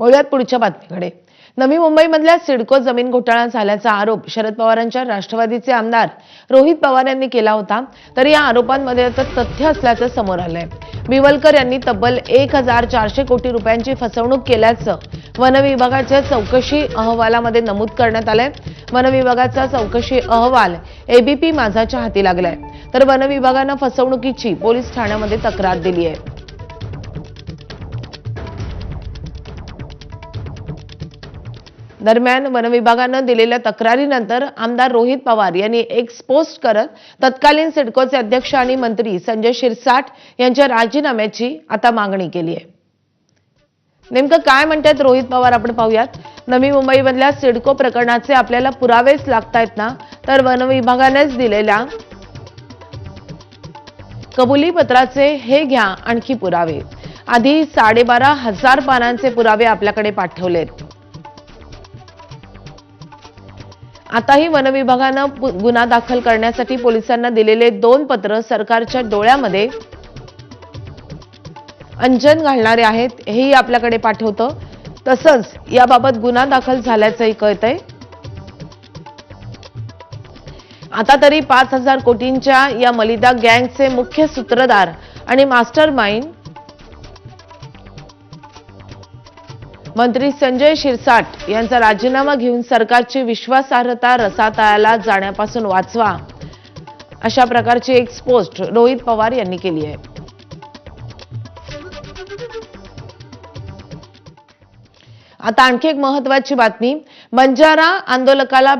वळूयात पुढच्या बातमीकडे. नवी मुंबईमधल्या सिडको जमीन घोटाळा झाल्याचा आरोप शरद पवारांच्या राष्ट्रवादीचे आमदार रोहित पवार यांनी केला होता. तर या आरोपांमध्ये तथ्य असल्याचं समोर आलंय. बिवलकर यांनी तब्बल एक हजार चारशे कोटी रुपयांची फसवणूक केल्याचं वन विभागाच्या चौकशी अहवालामध्ये नमूद करण्यात आलंय. वन विभागाचा चौकशी अहवाल एबीपी माझाच्या हाती लागलाय. तर वन विभागानं फसवणुकीची पोलीस ठाण्यामध्ये तक्रार दिली आहे दरम्यान वनविभागानं दिलेल्या तक्रारीनंतर आमदार रोहित पवार यांनी एक पोस्ट करत तत्कालीन सिडकोचे अध्यक्ष आणि मंत्री संजय शिरसाट यांच्या राजीनाम्याची आता मागणी केली आहे. नेमकं काय म्हणतात रोहित पवार आपण पाहूयात. नवी मुंबईमधल्या सिडको प्रकरणाचे आपल्याला पुरावेच लागतायत ना? तर वनविभागानेच दिलेल्या कबुली पत्राचे हे घ्या आणखी पुरावे. आधी साडेबारा हजार पानांचे पुरावे आपल्याकडे पाठवलेत. आताही वनविभागानं पु- गुन्हा दाखल करण्यासाठी पोलिसांना दिलेले दोन पत्र सरकारच्या डोळ्यामध्ये अंजन घालणारे आहेत हेही आपल्याकडे पाठवतं. तसंच याबाबत गुन्हा दाखल झाल्याचंही कळतंय. आता तरी पाच हजार कोटींच्या या मलिदा गँगचे मुख्य सूत्रधार आणि मास्टर माइंड मंत्री संजय शिरसाट यांचा राजीनामा घेऊन सरकारची विश्वासार्हता रसातळाला जाण्यापासून वाचवा. अशा प्रकारची एक पोस्ट रोहित पवार यांनी केली आहे. आता आणखी एक महत्वाची बातमी. बंजारा आंदोलकाला